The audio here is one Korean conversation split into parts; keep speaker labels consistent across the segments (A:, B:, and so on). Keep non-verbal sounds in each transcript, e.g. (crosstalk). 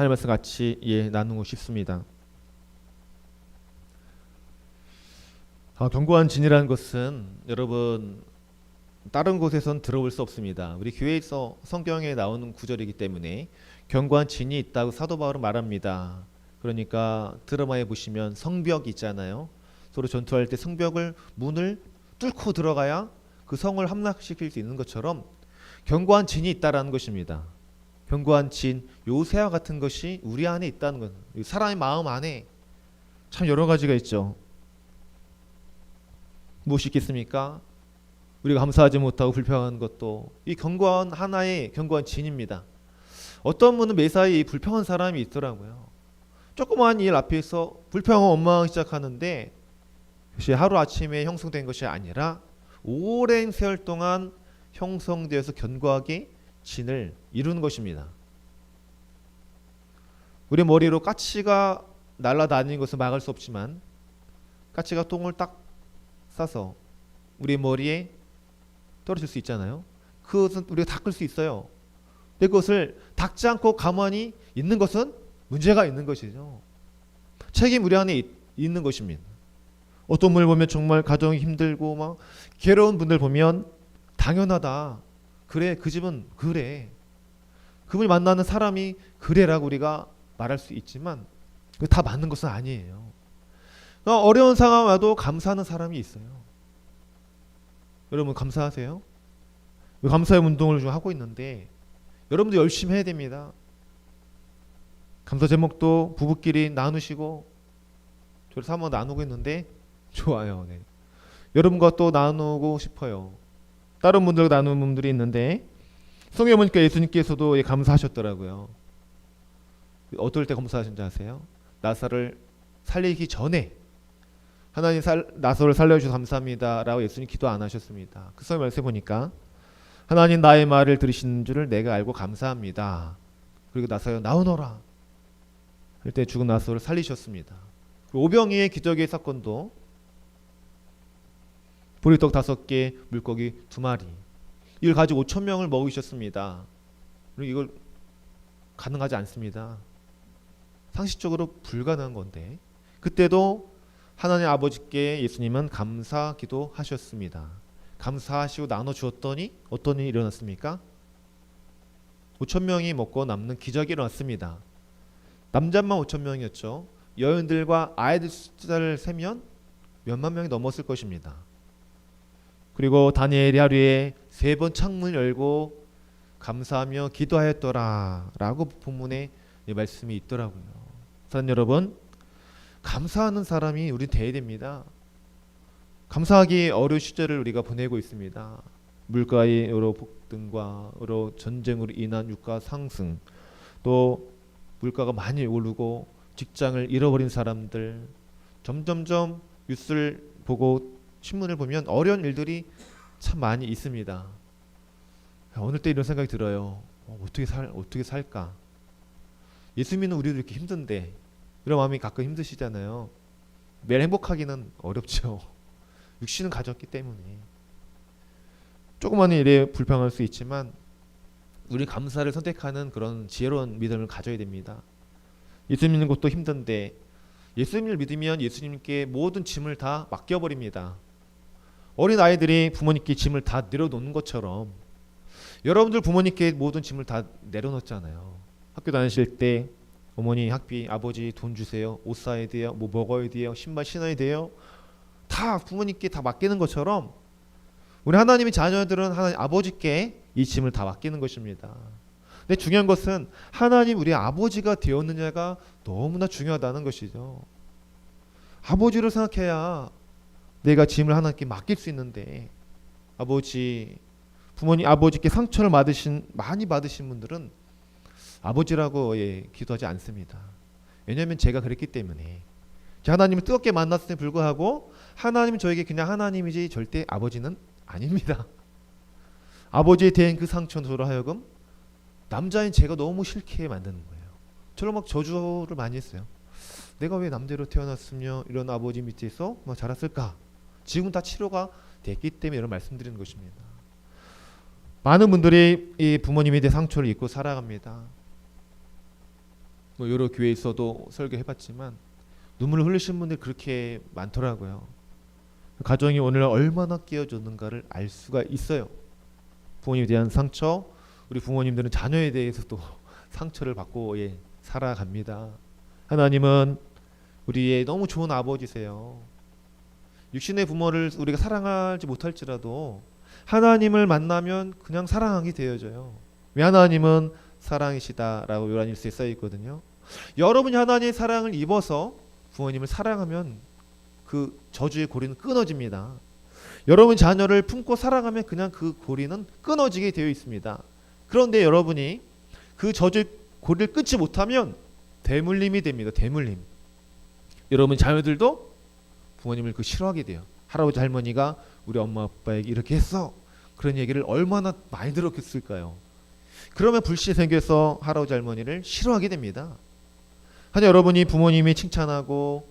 A: 하나님 말씀 같이 예 나누고 싶습니다. 아, 견고한 진이라는 것은 여러분 다른 곳에선 들어볼 수 없습니다. 우리 교회에서 성경에 나오는 구절이기 때문에 견고한 진이 있다고 사도 바울은 말합니다. 그러니까 드라마에 보시면 성벽 있잖아요. 서로 전투할 때 성벽을 문을 뚫고 들어가야 그 성을 함락시킬 수 있는 것처럼 견고한 진이 있다라는 것입니다. 견고한 진, 요새와 같은 것이 우리 안에 있다는 것. 사람의 마음 안에 참 여러 가지가 있죠. 무엇이 있겠습니까? 우리가 감사하지 못하고 불평한 것도 이 견고한 하나의 견고한 진입니다. 어떤 분은 매사에 불평한 사람이 있더라고요. 조그마한 일 앞에서 불평을 원망하기 시작하는데 그것이 하루 아침에 형성된 것이 아니라 오랜 세월 동안 형성되어서 견고하게 진을 이루는 것입니다. 우리 머리로 까치가 날아다니는 것을 막을 수 없지만 까치가 똥을 딱 싸서 우리 머리에 떨어질 수 있잖아요. 그것은 우리가 닦을 수 있어요. 근데 그것을 닦지 않고 가만히 있는 것은 문제가 있는 것이죠. 책임 우리 안에 있, 있는 것입니다. 어떤 분을 보면 정말 가정이 힘들고 막 괴로운 분들 보면 당연하다. 그래 그 집은 그래. 그분이 만나는 사람이 그래라고 우리가 말할 수 있지만 그다 맞는 것은 아니에요. 그러니까 어려운 상황 와도 감사하는 사람이 있어요. 여러분 감사하세요? 감사의 운동을 좀 하고 있는데 여러분도 열심히 해야 됩니다. 감사 제목도 부부끼리 나누시고 저를 한번 나누고 있는데 좋아요. 네. 여러분과 또 나누고 싶어요. 다른 분들과 나누는 분들이 있는데 성경 보니까 예수님께서도 예, 감사하셨더라고요. 어떨 때 감사하신지 아세요? 나사를 살리기 전에 하나님 살, 나사를 살려주셔서 감사합니다라고 예수님 기도 안 하셨습니다. 그 성경 말씀 보니까 하나님 나의 말을 들으시는 줄을 내가 알고 감사합니다. 그리고 나사여 나오너라 할 때 죽은 나사를 살리셨습니다. 그리고 오병이의 기적의 사건도 보리떡 다섯 개, 물고기 두 마리 이걸 가지고 5천 명을 먹이셨습니다. 이걸 가능하지 않습니다. 상식적으로 불가능한 건데 그때도 하나님 아버지께 예수님은 감사 기도하셨습니다. 감사하시고 나눠 주었더니 어떤 일이 일어났습니까? 5천 명이 먹고 남는 기적이 일어났습니다. 남자만 5천 명이었죠. 여인들과 아이들 숫자를 세면 몇만 명이 넘었을 것입니다. 그리고 다니엘이 하루에 세 번 창문을 열고 감사하며 기도하였더라라고 본문에 이 말씀이 있더라고요. 사랑 여러분, 감사하는 사람이 우리 돼야 됩니다. 감사하기 어려운 시절을 우리가 보내고 있습니다. 물가의 여러 폭등과 여러 전쟁으로 인한 유가 상승, 또 물가가 많이 오르고 직장을 잃어버린 사람들, 점점점 뉴스를 보고 신문을 보면 어려운 일들이 참 많이 있습니다. 어느 때 이런 생각이 들어요. 어, 어떻게 살 어떻게 살까? 예수 믿는 우리도 이렇게 힘든데 이런 마음이 가끔 힘드시잖아요. 매일 행복하기는 어렵죠. (laughs) 육신은 가졌기 때문에 조그마한 일에 불평할 수 있지만 우리 감사를 선택하는 그런 지혜로운 믿음을 가져야 됩니다. 예수 믿는 것도 힘든데 예수님을 믿으면 예수님께 모든 짐을 다 맡겨버립니다. 어린 아이들이 부모님께 짐을 다 내려놓는 것처럼 여러분들 부모님께 모든 짐을 다 내려놓잖아요. 학교 다니실 때 어머니 학비 아버지 돈 주세요. 옷 사야 돼요. 뭐 먹어야 돼요. 신발 신어야 돼요. 다 부모님께 다 맡기는 것처럼 우리 하나님의 자녀들은 하나님 아버지께 이 짐을 다 맡기는 것입니다. 근데 중요한 것은 하나님 우리 아버지가 되었느냐가 너무나 중요하다는 것이죠. 아버지를 생각해야 내가 짐을 하나님께 맡길 수 있는데 아버지 부모님 아버지께 상처를 받으신 많이 받으신 분들은 아버지라고 예, 기도하지 않습니다. 왜냐하면 제가 그랬기 때문에 하나님을 뜨겁게 만났음에 불구하고 하나님은 저에게 그냥 하나님이지 절대 아버지는 아닙니다. (laughs) 아버지에 대한 그 상처로 하여금 남자인 제가 너무 싫게 만드는 거예요. 저를 막 저주를 많이 했어요. 내가 왜 남자로 태어났으며 이런 아버지 밑에서 막 자랐을까? 지금 다 치료가 됐기 때문에 이런 말씀드리는 것입니다. 많은 분들이 이 부모님에 대해 상처를 입고 살아갑니다. 뭐 여러 교회에서도 설교해봤지만 눈물을 흘리신 분들이 그렇게 많더라고요. 가정이 오늘 얼마나 깨어졌는가를 알 수가 있어요. 부모님에 대한 상처, 우리 부모님들은 자녀에 대해서도 (laughs) 상처를 받고 예, 살아갑니다. 하나님은 우리의 너무 좋은 아버지세요. 육신의 부모를 우리가 사랑하지 못할지라도 하나님을 만나면 그냥 사랑하게 되어져요. 왜 하나님은 사랑이시다라고 요한일서에 써 있거든요. 여러분이 하나님의 사랑을 입어서 부모님을 사랑하면 그 저주의 고리는 끊어집니다. 여러분 자녀를 품고 사랑하면 그냥 그 고리는 끊어지게 되어 있습니다. 그런데 여러분이 그 저주의 고리를 끊지 못하면 대물림이 됩니다. 대물림. 여러분 자녀들도 부모님을 그 싫어하게 돼요. 할아버지 할머니가 우리 엄마 아빠에게 이렇게 했어. 그런 얘기를 얼마나 많이 들었겠을까요? 그러면 불신이 생겨서 할아버지 할머니를 싫어하게 됩니다. 하여 여러분이 부모님이 칭찬하고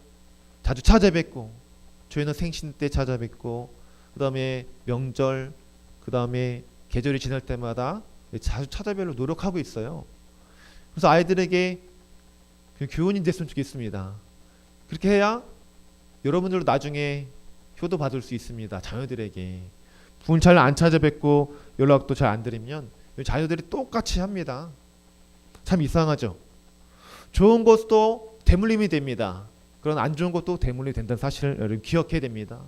A: 자주 찾아뵙고 저희는 생신 때 찾아뵙고 그다음에 명절 그다음에 계절이 지날 때마다 자주 찾아뵈려 노력하고 있어요. 그래서 아이들에게 그 교훈이 됐으면 좋겠습니다. 그렇게 해야 여러분들도 나중에 효도 받을 수 있습니다. 자녀들에게 부모님 잘안 찾아뵙고 연락도 잘 안 드리면 자녀들이 똑같이 합니다. 참 이상하죠. 좋은 것도 대물림이 됩니다. 그런 안 좋은 것도 대물림이 된다는 사실을 기억해야 됩니다.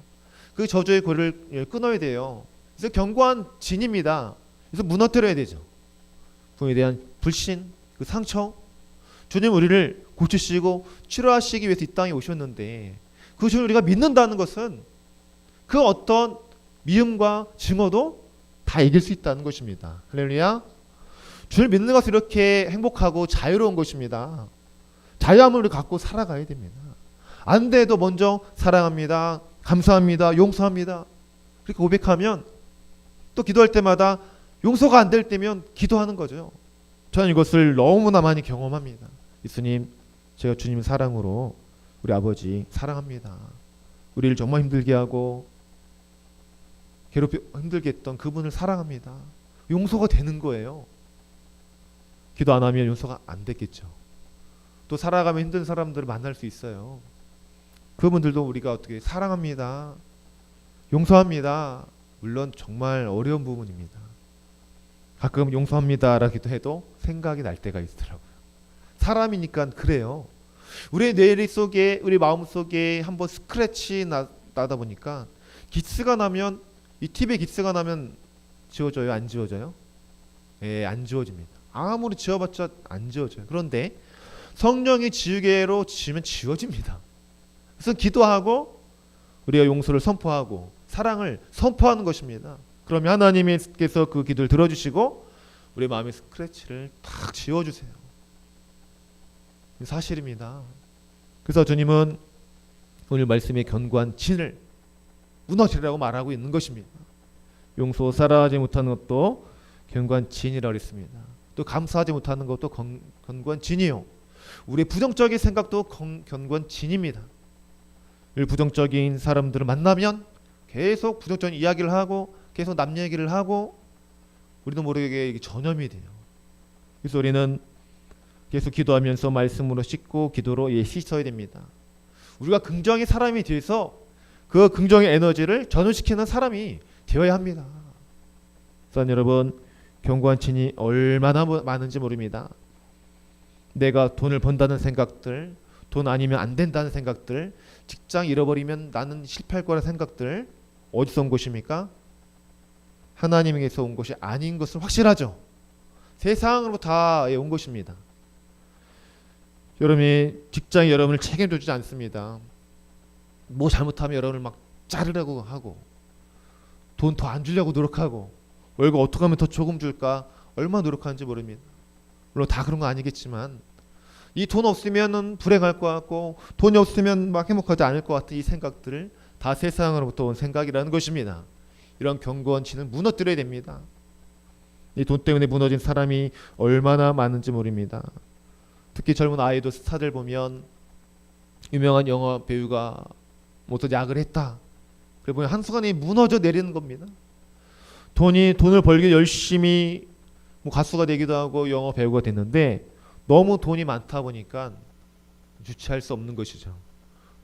A: 그 저주의 고리를 끊어야 돼요. 그래서 견고한 진입니다. 그래서 무너뜨려야 되죠. 부모에 대한 불신, 그 상처, 주님 우리를 고치시고 치료하시기 위해서 이 땅에 오셨는데 그것을 우리가 믿는다는 것은 그 어떤 미움과 증오도 다 이길 수 있다는 것입니다. 할렐루야. 주를 믿는 것은 이렇게 행복하고 자유로운 것입니다. 자유함을 갖고 살아가야 됩니다. 안 돼도 먼저 사랑합니다. 감사합니다. 용서합니다. 그렇게 고백하면 또 기도할 때마다 용서가 안 될 때면 기도하는 거죠. 저는 이것을 너무나 많이 경험합니다. 예수님, 제가 주님 사랑으로 우리 아버지 사랑합니다. 우리를 정말 힘들게 하고 괴롭히 힘들게 했던 그분을 사랑합니다. 용서가 되는 거예요. 기도 안 하면 용서가 안 됐겠죠. 또 살아가면 힘든 사람들을 만날 수 있어요. 그분들도 우리가 어떻게 사랑합니다. 용서합니다. 물론 정말 어려운 부분입니다. 가끔 용서합니다라기도 해도 생각이 날 때가 있더라고요. 사람이니까 그래요. 우리 뇌리 속에 우리 마음 속에 한번 스크래치 나, 나다 보니까 기스가 나면 이 팁에 기스가 나면 지워져요? 안 지워져요? 예, 안 지워집니다. 아무리 지워봤자 안 지워져요. 그런데 성령이 지우개로 지우면 지워집니다. 그래서 기도하고 우리가 용서를 선포하고 사랑을 선포하는 것입니다. 그러면 하나님께서 그 기도를 들어주시고 우리 마음의 스크래치를 탁 지워주세요. 사실입니다. 그래서 주님은 오늘 말씀의 견고한 진을 무너지라고 말하고 있는 것입니다. 용서 사랑하지 못하는 것도 견고한 진이라고 했습니다. 또 감사하지 못하는 것도 건, 견고한 진이요. 우리 부정적인 생각도 건, 견고한 진입니다. 부정적인 사람들을 만나면 계속 부정적인 이야기를 하고 계속 남 얘기를 하고 우리도 모르게 전염이 돼요. 그래서 우리는 계속 기도하면서 말씀으로 씻고 기도로 예 씻어야 됩니다. 우리가 긍정의 사람이 돼서 그 긍정의 에너지를 전환시키는 사람이 되어야 합니다. 선 여러분 견고한 친이 얼마나 많은지 모릅니다. 내가 돈을 번다는 생각들, 돈 아니면 안 된다는 생각들, 직장 잃어버리면 나는 실패할 거라 생각들 어디서 온 것입니까? 하나님에게서 온 것이 아닌 것은 확실하죠. 세상으로 다온 예, 것입니다. 여러분이 직장이 여러분을 책임져 주지 않습니다. 뭐 잘못하면 여러분을 막 자르려고 하고 돈 더 안 주려고 노력하고 월급 어떻게 하면 더 조금 줄까 얼마 노력하는지 모릅니다. 물론 다 그런 거 아니겠지만 이 돈 없으면은 불행할 것 같고 돈이 없으면 막 행복하지 않을 것 같은 이 생각들을 다 세상으로부터 온 생각이라는 것입니다. 이런 견고한 치는 무너뜨려야 됩니다. 이 돈 때문에 무너진 사람이 얼마나 많은지 모릅니다. 특히 젊은 아이돌 스타들 보면 유명한 영화 배우가 뭐또 약을 했다. 그래 보면 한순간에 무너져 내리는 겁니다. 돈이 돈을 벌기 열심히 뭐 가수가 되기도 하고 영화 배우가 됐는데 너무 돈이 많다 보니까 주체할 수 없는 것이죠.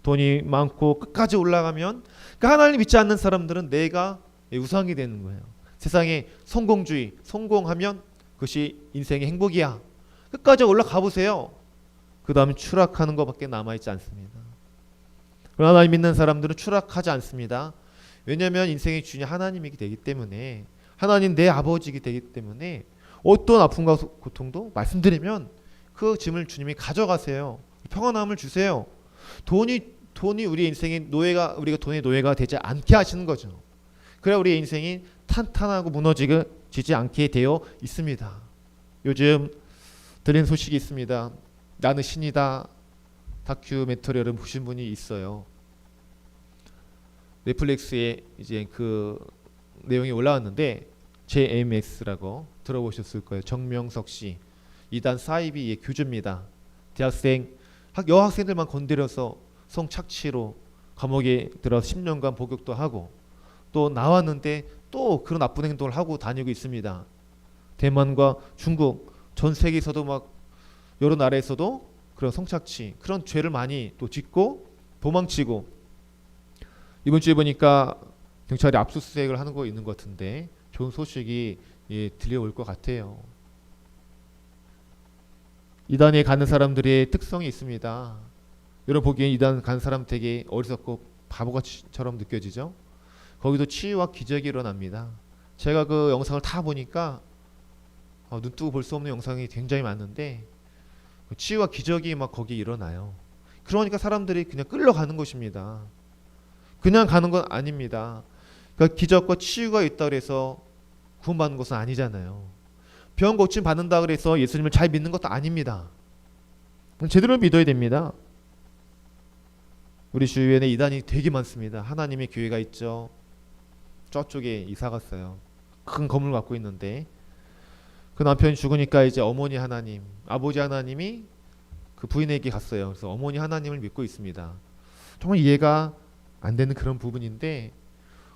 A: 돈이 많고 끝까지 올라가면 그 하나님 믿지 않는 사람들은 내가 우상이 되는 거예요. 세상에 성공주의, 성공하면 그것이 인생의 행복이야. 끝까지 올라가 보세요. 그 다음에 추락하는 것밖에 남아 있지 않습니다. 그러나 하나님 믿는 사람들은 추락하지 않습니다. 왜냐하면 인생의 주인이 하나님이기 되기 때문에 하나님 내 아버지이기 되기 때문에 어떤 아픔과 고통도 말씀드리면 그 짐을 주님이 가져가세요. 평안함을 주세요. 돈이 돈이 우리 인생의 노예가 우리가 돈의 노예가 되지 않게 하시는 거죠. 그래야 우리 인생이 탄탄하고 무너지지 않게 되어 있습니다. 요즘 들린 소식이 있습니다. 나는 신이다 다큐멘터리 여러분 보신 분이 있어요. 넷플릭스에 이제 그 내용이 올라왔는데 JMX라고 들어보셨을 거예요. 정명석 씨 이단 사이비의 교주입니다. 대학생 학 여학생들만 건드려서 성착취로 감옥에 들어 10년간 복역도 하고 또 나왔는데 또 그런 나쁜 행동을 하고 다니고 있습니다. 대만과 중국 전 세계에서도 막 여러 나라에서도 그런 성착취 그런 죄를 많이 또 짓고 도망치고 이번 주에 보니까 경찰이 압수수색을 하는 거 있는 것 같은데 좋은 소식이 예, 들려올 것 같아요. 이단에 가는 사람들의 특성이 있습니다. 여러분 보기엔 이단 간 사람 되게 어리석고 바보같이처럼 느껴지죠? 거기도 치유와 기적이 일어납니다. 제가 그 영상을 다 보니까 어, 눈 뜨고 볼 수 없는 영상이 굉장히 많은데 그 치유와 기적이 막 거기 일어나요. 그러니까 사람들이 그냥 끌려가는 것입니다. 그냥 가는 건 아닙니다. 그러니까 기적과 치유가 있다 그래서 구원받는 것은 아니잖아요. 병 고침 받는다 그래서 예수님을 잘 믿는 것도 아닙니다. 제대로 믿어야 됩니다. 우리 주위에는 이단이 되게 많습니다. 하나님의 교회가 있죠. 저쪽에 이사 갔어요. 큰 건물 갖고 있는데 그 남편이 죽으니까 이제 어머니 하나님, 아버지 하나님이 그 부인에게 갔어요. 그래서 어머니 하나님을 믿고 있습니다. 정말 이해가 안 되는 그런 부분인데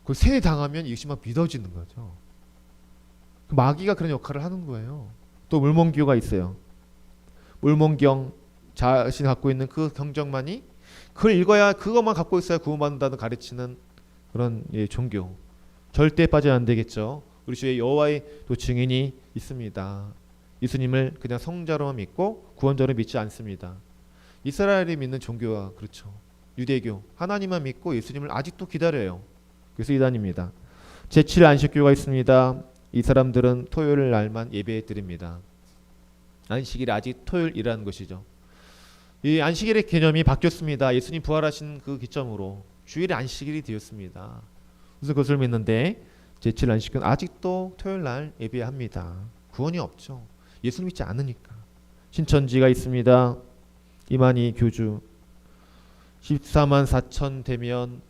A: 그 세례 당하면 이것이 막 믿어지는 거죠. 그 마귀가 그런 역할을 하는 거예요. 또 물몬교가 있어요. 물몬경 자신이 갖고 있는 그 경정만이 그걸 읽어야 그것만 갖고 있어야 구원받는다는 가르치는 그런 예, 종교. 절대 빠져 안 되겠죠. 우리 주의 여호와의 또 증인이 있습니다. 예수님을 그냥 성자로만 믿고 구원자로 믿지 않습니다. 이스라엘이 믿는 종교가 그렇죠. 유대교 하나님만 믿고 예수님을 아직도 기다려요. 그래서 이단입니다. 제7 안식교가 있습니다. 이 사람들은 토요일 날만 예배 드립니다. 안식일이 아직 토요일이라는 것이죠. 이 안식일의 개념이 바뀌었습니다. 예수님 부활하신 그 기점으로 주일의 안식일이 되었습니다. 그래서 그것을 믿는데 제7 안식교는 아직도 토요일 날 예배합니다. 구원이 없죠. 예수 믿지 않으니까. 신천지가 있습니다. 이만희 교주 14만 4천 되면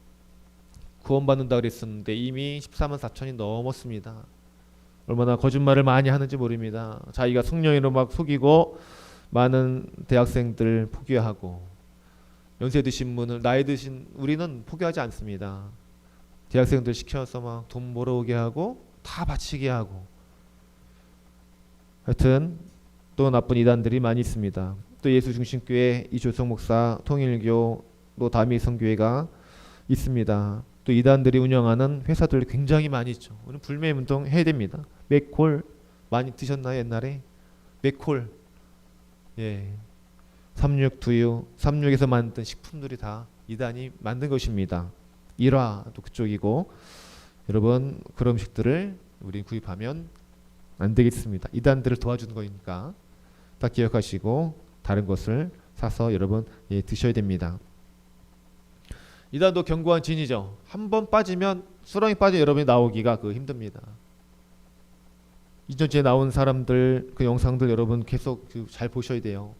A: 구원받는다 그랬었는데 이미 14만 4천이 넘었습니다. 얼마나 거짓말을 많이 하는지 모릅니다. 자기가 성령으로 막 속이고 많은 대학생들 포기하고 연세 드신 분을 나이 드신 우리는 포기하지 않습니다. 대학생들 시켜서 막 돈 벌어오게 하고 다 바치게 하고 하여튼 또 나쁜 이단들이 많이 있습니다. 또 예수 중심교회 이조성 목사 통일교 또 다미 성교회가 있습니다. 또 이단들이 운영하는 회사들 굉장히 많이 있죠. 오늘 불매 운동 해야 됩니다. 맥콜 많이 드셨나요 옛날에? 맥콜 예. 삼육 두유 삼육에서 만든 식품들이 다 이단이 만든 것입니다. 일화도 그쪽이고 여러분 그런 음식들을 우리 구입하면 안 되겠습니다. 이단들을 도와주는 거니까 다 기억하시고 다른 것을 사서 여러분 예, 드셔야 됩니다. 이단도 견고한 진이죠. 한 번 빠지면 수렁이 빠져 여러분이 나오기가 그 힘듭니다. 신천지에 나온 사람들 그 영상들 여러분 계속 그 잘 보셔야 돼요.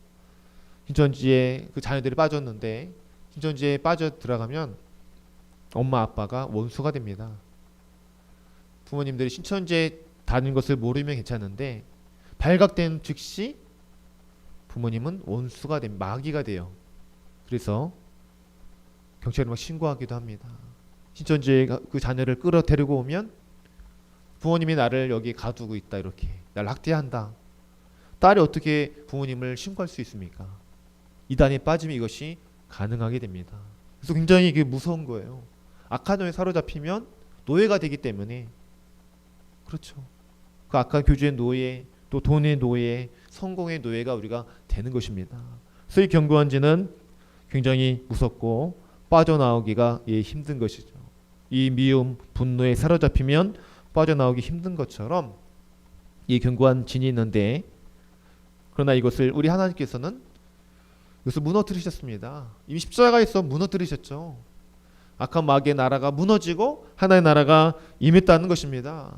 A: 신천지에 그 자녀들이 빠졌는데 신천지에 빠져 들어가면 엄마 아빠가 원수가 됩니다. 부모님들이 신천지에 다닌 것을 모르면 괜찮은데 발각된 즉시 부모님은 원수가 된 마귀가 돼요. 그래서 경찰에 막 신고하기도 합니다. 신천지에 그 자녀를 끌어 데리고 오면 부모님이 나를 여기 가두고 있다 이렇게 날 학대한다. 딸이 어떻게 부모님을 신고할 수 있습니까? 이단에 빠지면 이것이 가능하게 됩니다. 그래서 굉장히 이게 무서운 거예요. 악한 노예 사로잡히면 노예가 되기 때문에 그렇죠. 그 악한 교주의 노예, 또 돈의 노예, 성공의 노예가 우리가 되는 것입니다. 그래서 이 경고한지는 굉장히 무섭고 빠져나오기가 예, 힘든 것이죠. 이 미움, 분노에 사로잡히면 빠져나오기 힘든 것처럼 이 견고한 진이 있는데 그러나 이것을 우리 하나님께서는 이것을 무너뜨리셨습니다. 이미 십자가에서 무너뜨리셨죠. 악한 마귀의 나라가 무너지고 하나의 나라가 임했다는 것입니다.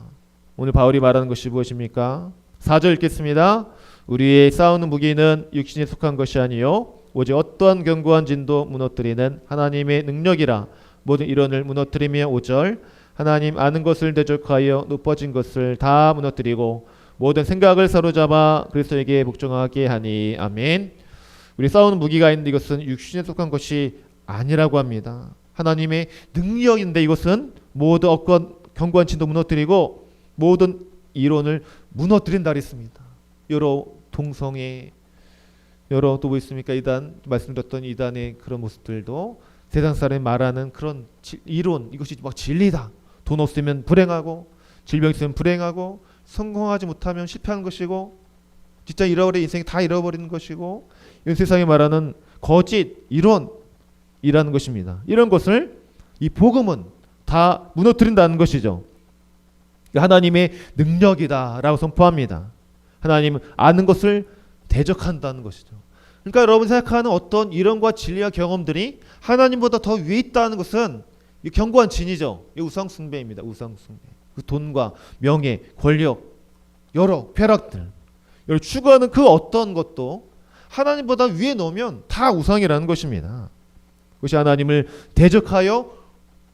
A: 오늘 바울이 말하는 것이 무엇입니까? 4절 읽겠습니다. 우리의 싸우는 무기는 육신에 속한 것이 아니요 오직 어떠한 견고한 진도 무너뜨리는 하나님의 능력이라 모든 이론을 무너뜨리며 5절 하나님 아는 것을 대적하여 높아진 것을 다 무너뜨리고 모든 생각을 사로잡아 그리스도에게 복종하게 하니 아멘. 우리 싸우는 무기가 있는데 이것은 육신에 속한 것이 아니라고 합니다. 하나님의 능력인데 이것은 모든 어떤 견고한 진도 무너뜨리고 모든 이론을 무너뜨린다 그랬습니다. 여러 동성애 여러 또 뭐 있습니까? 이단 말씀드렸던 이단의 그런 모습들도 세상 사람이 말하는 그런 지- 이론 이것이 막 진리다. 돈 없으면 불행하고 질병 있으면 불행하고 성공하지 못하면 실패하는 것이고 진짜 잃어버린 인생이 다 잃어버리는 것이고 이 세상에 말하는 거짓 이론 이라는 것입니다. 이런 것을 이 복음은 다 무너뜨린다는 것이죠. 하나님의 능력이다라고 선포합니다. 하나님은 아는 것을 대적한다는 것이죠. 그러니까 여러분 생각하는 어떤 이론과 진리와 경험들이 하나님보다 더 위에 있다는 것은 이 견고한 진이죠. 이 우상 숭배입니다. 우상 숭배. 그 돈과 명예, 권력, 여러 쾌락들, 여러 추구하는 그 어떤 것도 하나님보다 위에 놓으면 다 우상이라는 것입니다. 그것이 하나님을 대적하여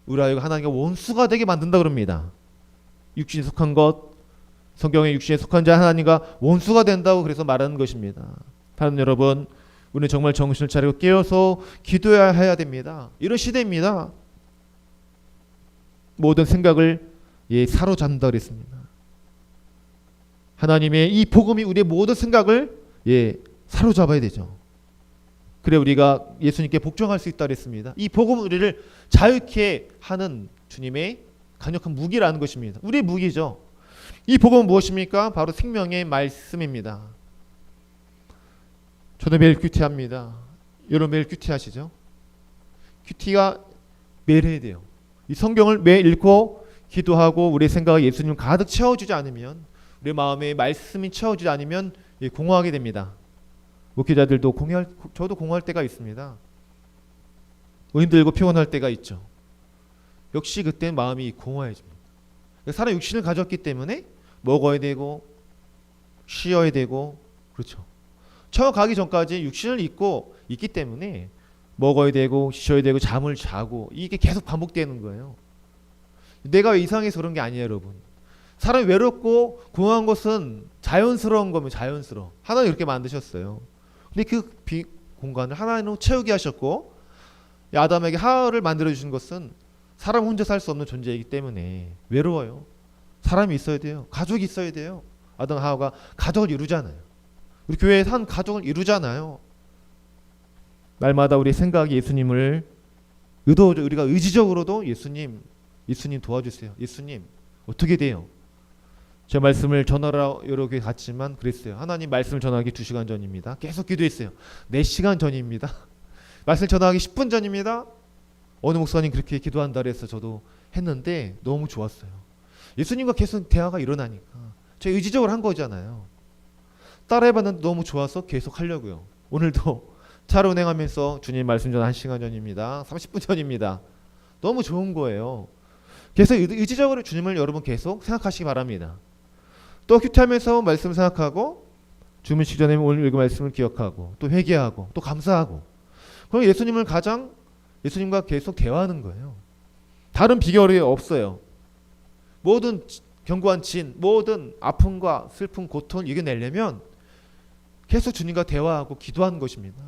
A: 우리가 하나님과 원수가 되게 만든다 그럽니다. 육신에 속한 것, 성경에 육신에 속한 자 하나님과 원수가 된다고 그래서 말하는 것입니다. 다른 여러분, 우리는 정말 정신을 차리고 깨어서 기도해야 해야 됩니다. 이런 시대입니다. 모든 생각을 예, 사로잡는다 그랬습니다. 하나님의 이 복음이 우리의 모든 생각을 예, 사로잡아야 되죠. 그래 우리가 예수님께 복종할 수 있다 그랬습니다. 이 복음은 우리를 자유케 하는 주님의 강력한 무기라는 것입니다. 우리의 무기죠. 이 복음은 무엇입니까? 바로 생명의 말씀입니다. 저도 매일 큐티합니다. 여러분 매일 큐티하시죠? 큐티가 매일 해야 돼요. 이 성경을 매일 읽고 기도하고 우리의 생각을 예수님 가득 채워주지 않으면 우리 마음에 말씀이 채워지지 않으면 예, 공허하게 됩니다. 목회자들도 공허할 저도 공허할 때가 있습니다. 뭐 힘들고 피곤할 때가 있죠. 역시 그때 마음이 공허해집니다. 사람 육신을 가졌기 때문에 먹어야 되고 쉬어야 되고 그렇죠. 처음 가기 전까지 육신을 입고 있기 때문에 먹어야 되고 쉬어야 되고 잠을 자고 이게 계속 반복되는 거예요. 내가 이상해서 그런 게 아니에요, 여러분. 사람이 외롭고 공허한 것은 자연스러운 거면 자연스러워. 하나님 이렇게 만드셨어요. 근데 그 비, 공간을 하나님으로 채우게 하셨고 이 아담에게 하와를 만들어 주신 것은 사람 혼자 살 수 없는 존재이기 때문에 외로워요. 사람이 있어야 돼요. 가족이 있어야 돼요. 아담 하와가 가족을 이루잖아요. 우리 교회에서 한 가족을 이루잖아요. 날마다 우리 생각이 예수님을 의도 우리가 의지적으로도 예수님 예수님 도와주세요. 예수님 어떻게 돼요? 제 말씀을 전하러 여러 개 갔지만 그랬어요. 하나님 말씀을 전하기 2시간 전입니다. 계속 기도했어요. 4시간 전입니다. (laughs) 말씀 전하기 10분 전입니다. 어느 목사님 그렇게 기도한다 그래서 저도 했는데 너무 좋았어요. 예수님과 계속 대화가 일어나니까 저 의지적으로 한 거잖아요. 따라해봤는데 너무 좋아서 계속 하려고요. 오늘도 (laughs) 차를 운행하면서 주님 말씀 전 1시간 전입니다. 30분 전입니다. 너무 좋은 거예요. 그래서 의- 의지적으로 주님을 여러분 계속 생각하시기 바랍니다. 또 큐티하면서 말씀 생각하고 주문 시전에 오늘 읽은 말씀을 기억하고 또 회개하고 또 감사하고 그럼 예수님을 가장 예수님과 계속 대화하는 거예요. 다른 비결이 없어요. 모든 지- 견고한 진, 모든 아픔과 슬픔, 고통을 이겨내려면 계속 주님과 대화하고 기도하는 것입니다.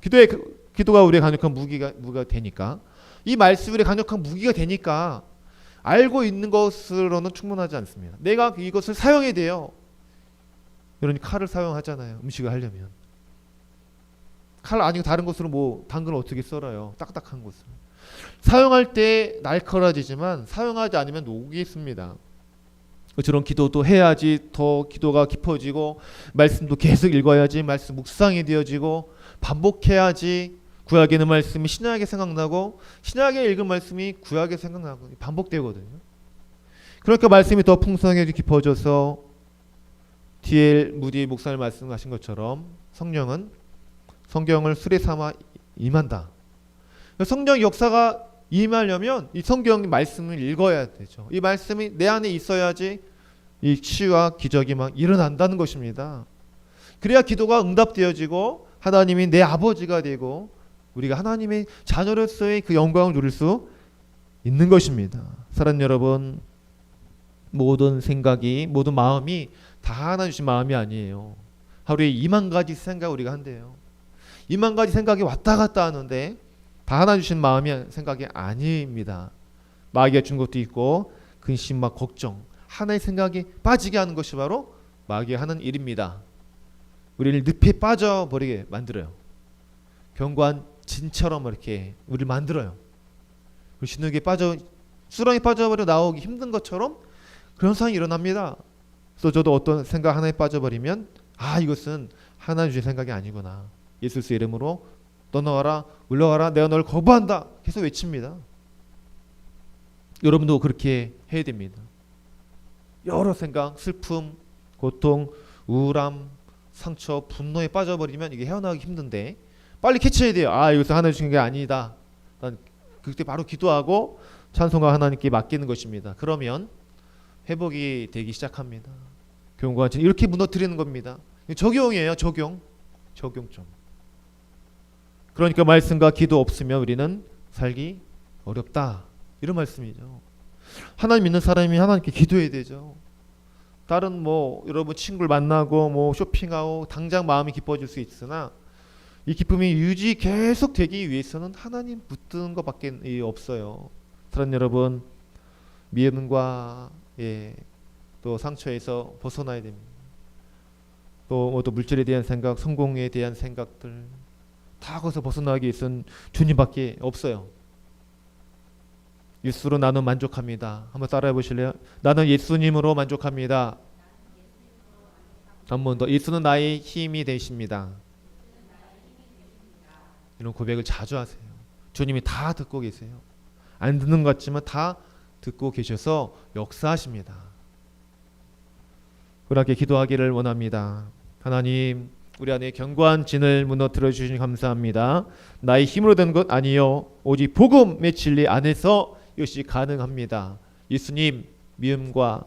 A: 기도의 그- 기도가 우리의 강력한 무기가 무기가 되니까 이 말씀이 우리의 강력한 무기가 되니까 알고 있는 것으로는 충분하지 않습니다. 내가 이것을 사용해야 돼요. 여러분 칼을 사용하잖아요. 음식을 하려면 칼 아니고 다른 것으로 뭐 당근을 어떻게 썰어요? 딱딱한 것을 사용할 때 날카로워지지만 사용하지 않으면 녹겠습니다. 저런 기도도 해야지 더 기도가 깊어지고 말씀도 계속 읽어야지 말씀 묵상이 되어지고 반복해야지 구약에 있는 말씀이 신약에 생각나고 신약에 읽은 말씀이 구약에 생각나고 반복되거든요. 그러니까 말씀이 더 풍성하게 깊어져서 디엘 무디 목사님 말씀하신 것처럼 성령은 성경을 수레 삼아 임한다. 성령 역사가 임하려면 이 성경 말씀을 읽어야 되죠. 이 말씀이 내 안에 있어야지 이 치유와 기적이 막 일어난다는 것입니다. 그래야 기도가 응답되어지고 하나님이 내 아버지가 되고 우리가 하나님의 자녀로서의 그 영광을 누릴 수 있는 것입니다. 사랑 여러분, 모든 생각이 모든 마음이 다 하나 주신 마음이 아니에요. 하루에 2만 가지 생각 우리가 한대요. 2만 가지 생각이 왔다 갔다 하는데 다 하나 주신 마음이 생각이 아닙니다. 마귀가 준 것도 있고 근심과 걱정, 하나의 생각이 빠지게 하는 것이 바로 마귀가 하는 일입니다. 우리를 늪에 빠져버리게 만들어요. 견고한 진처럼 이렇게 우리를 만들어요. 신에게 빠져 수렁에 빠져버려 나오기 힘든 것처럼 그런 상황이 일어납니다. 그래서 저도 어떤 생각 하나에 빠져버리면 아 이것은 하나님 주신 생각이 아니구나. 예수의 이름으로 떠나와라 물러가라 내가 너를 거부한다 계속 외칩니다. 여러분도 그렇게 해야 됩니다. 여러 생각, 슬픔, 고통, 우울함, 상처, 분노에 빠져버리면 이게 헤어나기 힘든데 빨리 캐치해야 돼요. 아 이것은 하나님 주신 게 아니다. 난 그때 바로 기도하고 찬송과 하나님께 맡기는 것입니다. 그러면 회복이 되기 시작합니다. 교훈과 이렇게 무너뜨리는 겁니다. 적용이에요. 적용. 적용점. 그러니까 말씀과 기도 없으면 우리는 살기 어렵다. 이런 말씀이죠. 하나님 믿는 사람이 하나님께 기도해야 되죠. 다른 뭐 여러분 친구를 만나고 뭐 쇼핑하고 당장 마음이 기뻐질 수 있으나 이 기쁨이 유지 계속 되기 위해서는 하나님 붙드는 것밖에 없어요. 사랑 여러분 미움과 예, 또 상처에서 벗어나야 됩니다. 또 뭐 또 물질에 대한 생각, 성공에 대한 생각들 다 거기서 벗어나기 위해서는 주님밖에 없어요. 예수로 나는 만족합니다. 한번 따라해 보실래요? 나는 예수님으로 만족합니다. 한번 더. 예수는 나의 힘이 되십니다. 이런 고백을 자주 하세요. 주님이 다 듣고 계세요. 안 듣는 것 같지만 다 듣고 계셔서 역사하십니다. 그렇게 기도하기를 원합니다. 하나님, 우리 안에 견고한 진을 무너뜨려 주시니 감사합니다. 나의 힘으로 된 것 아니요 오직 복음의 진리 안에서 이것이 가능합니다. 예수님 미움과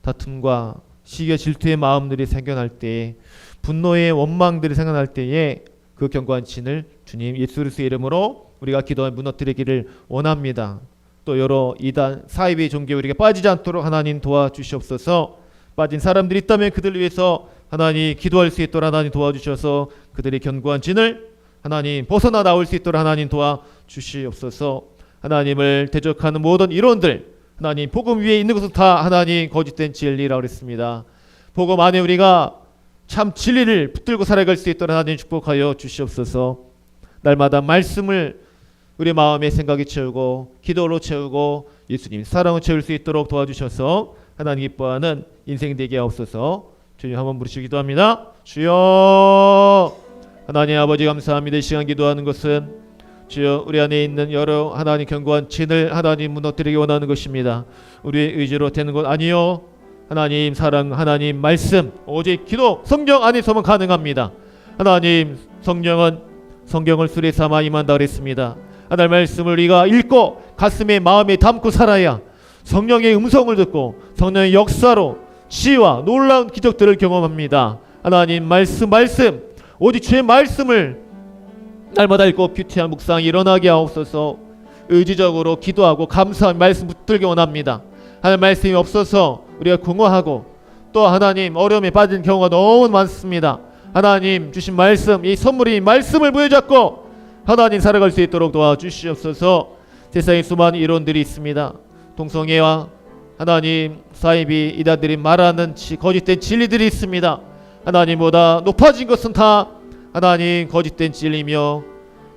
A: 다툼과 시기와 질투의 마음들이 생겨날 때 분노의 원망들이 생겨날 때에 그 견고한 진을 주님 예수 그리스도의 이름으로 우리가 기도에 무너뜨리기를 원합니다. 또 여러 이단 사이비 종교에 우리가 빠지지 않도록 하나님 도와주시옵소서. 빠진 사람들이 있다면 그들을 위해서 하나님 기도할 수 있도록 하나님 도와주셔서 그들의 견고한 진을 하나님 벗어나 나올 수 있도록 하나님 도와주시옵소서. 하나님을 대적하는 모든 이론들 하나님 복음 위에 있는 것은 다 하나님 거짓된 진리라고 그랬습니다. 복음 안에 우리가 참 진리를 붙들고 살아갈 수 있도록 하나님 축복하여 주시옵소서. 날마다 말씀을 우리 마음의 생각이 채우고 기도로 채우고 예수님 사랑을 채울 수 있도록 도와주셔서 하나님 기뻐하는 인생 되게 하옵소서. 주님 한번 부르시고 기도합니다. 주여 하나님 아버지 감사합니다. 이 시간 기도하는 것은 주여 우리 안에 있는 여러 하나님 견고한 진을 하나님 무너뜨리기 원하는 것입니다. 우리의 의지로 되는 것 아니요. 하나님 사랑 하나님 말씀 오직 기도 성경 안에서만 가능합니다. 하나님 성령은 성경을 수레 삼아 임한다 그랬습니다. 하나님 말씀을 우리가 읽고 가슴에 마음에 담고 살아야 성령의 음성을 듣고 성령의 역사로 치유와 놀라운 기적들을 경험합니다. 하나님 말씀 말씀 오직 주의 말씀을 날마다 읽고 큐티한 묵상이 일어나게 하옵소서 의지적으로 기도하고 감사한 말씀 붙들기 원합니다. 하나님 말씀이 없어서 우리가 궁어하고 또 하나님 어려움에 빠진 경우가 너무 많습니다. 하나님 주신 말씀 이 선물이 말씀을 부여잡고 하나님 살아갈 수 있도록 도와주시옵소서 세상에 수많은 이론들이 있습니다. 동성애와 하나님 사이비 이단들이 말하는 지, 거짓된 진리들이 있습니다. 하나님보다 높아진 것은 다 하나님 거짓된 진리며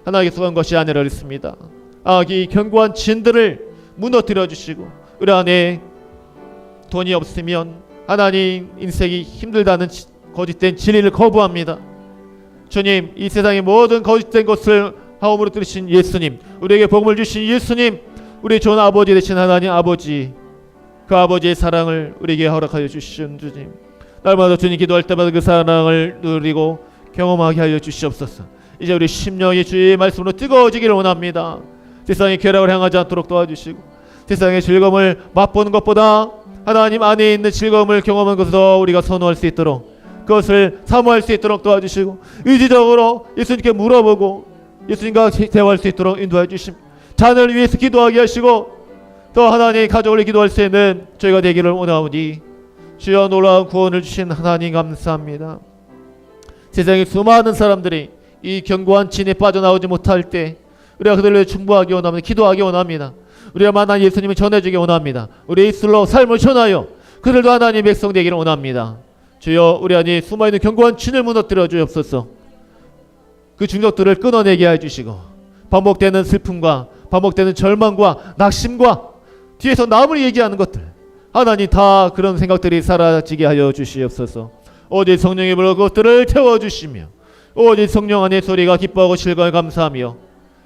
A: 하나님께 속한 것이 아니라 그랬습니다. 악이 견고한 진들을 무너뜨려 주시고 우리 안에 돈이 없으면 하나님 인생이 힘들다는 지- 거짓된 진리를 거부합니다. 주님 이 세상의 모든 거짓된 것을 하음으로 들으신 예수님 우리에게 복음을 주신 예수님 우리 좋은 아버지 되신 하나님 아버지 그 아버지의 사랑을 우리에게 허락하여 주신 주님 날마다 주님 기도할 때마다 그 사랑을 누리고 경험하게 하여 주시옵소서 이제 우리 심령이 주의 말씀으로 뜨거워지기를 원합니다 세상의 쾌락을 향하지 않도록 도와주시고 세상의 즐거움을 맛보는 것보다 하나님 안에 있는 즐거움을 경험하는 것을 더 우리가 선호할 수 있도록 그것을 사모할 수 있도록 도와주시고 의지적으로 예수님께 물어보고 예수님과 대화할 수 있도록 인도해 주심. 자녀를 위해서 기도하게 하시고 또 하나님 가족을 기도할 수 있는 저희가 되기를 원하오니 주여 놀라운 구원을 주신 하나님 감사합니다. 세상에 수많은 사람들이 이 견고한 진에 빠져나오지 못할 때 우리가 그들을 위해 충고하기 원합니다. 기도하기 원합니다. 우리가 만난 예수님을 전해주기 원합니다. 우리의 입술로 삶을 전하여 그들도 하나님 백성 되기를 원합니다 주여 우리 안에 숨어있는 견고한 진을 무너뜨려 주옵소서. 그 중력들을 끊어내게 해주시고 반복되는 슬픔과 반복되는 절망과 낙심과 뒤에서 남을 얘기하는 것들 하나님 다 그런 생각들이 사라지게 하여 주시옵소서. 오직 성령의 불로 그것들을 태워주시며 오직 성령 안의 소리가 기뻐하고 즐거워 감사하며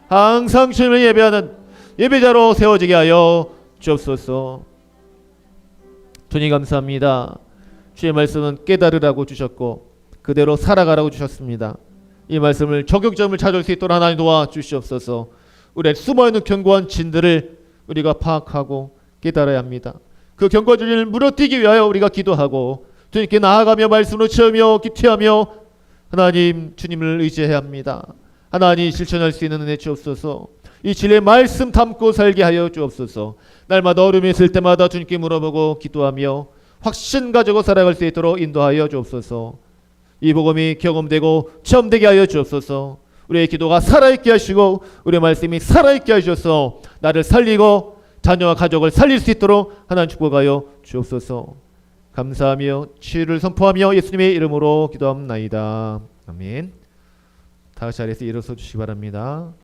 A: 항상 주님을 예배하는 예배자로 세워지게 하여 주옵소서. 주님 감사합니다 주의 말씀은 깨달으라고 주셨고 그대로 살아가라고 주셨습니다. 이 말씀을 적용점을 찾을 수 있도록 하나님 도와 주시옵소서. 우리의 숨어있는 견고한 진들을 우리가 파악하고 깨달아야 합니다. 그 견고한 진을 무너뜨리기 위하여 우리가 기도하고 주님께 나아가며 말씀으로 채우며 기퇴하며 하나님 주님을 의지해야 합니다. 하나님 실천할 수 있는 은혜 주옵소서. 이 진리의 말씀 담고 살게 하여 주옵소서. 날마다 어려움이 있을 때마다 주님께 물어보고 기도하며 확신 가지고 살아갈 수 있도록 인도하여 주옵소서. 이 복음이 경험되고 체험되게 하여 주옵소서. 우리의 기도가 살아있게 하시고 우리의 말씀이 살아있게 하셔서. 나를 살리고 자녀와 가족을 살릴 수 있도록 하나님 축복하여 주옵소서. 감사하며 치유를 선포하며 예수님의 이름으로 기도합나이다. 아멘. 다 같이 자리에서 일어서 주시기 바랍니다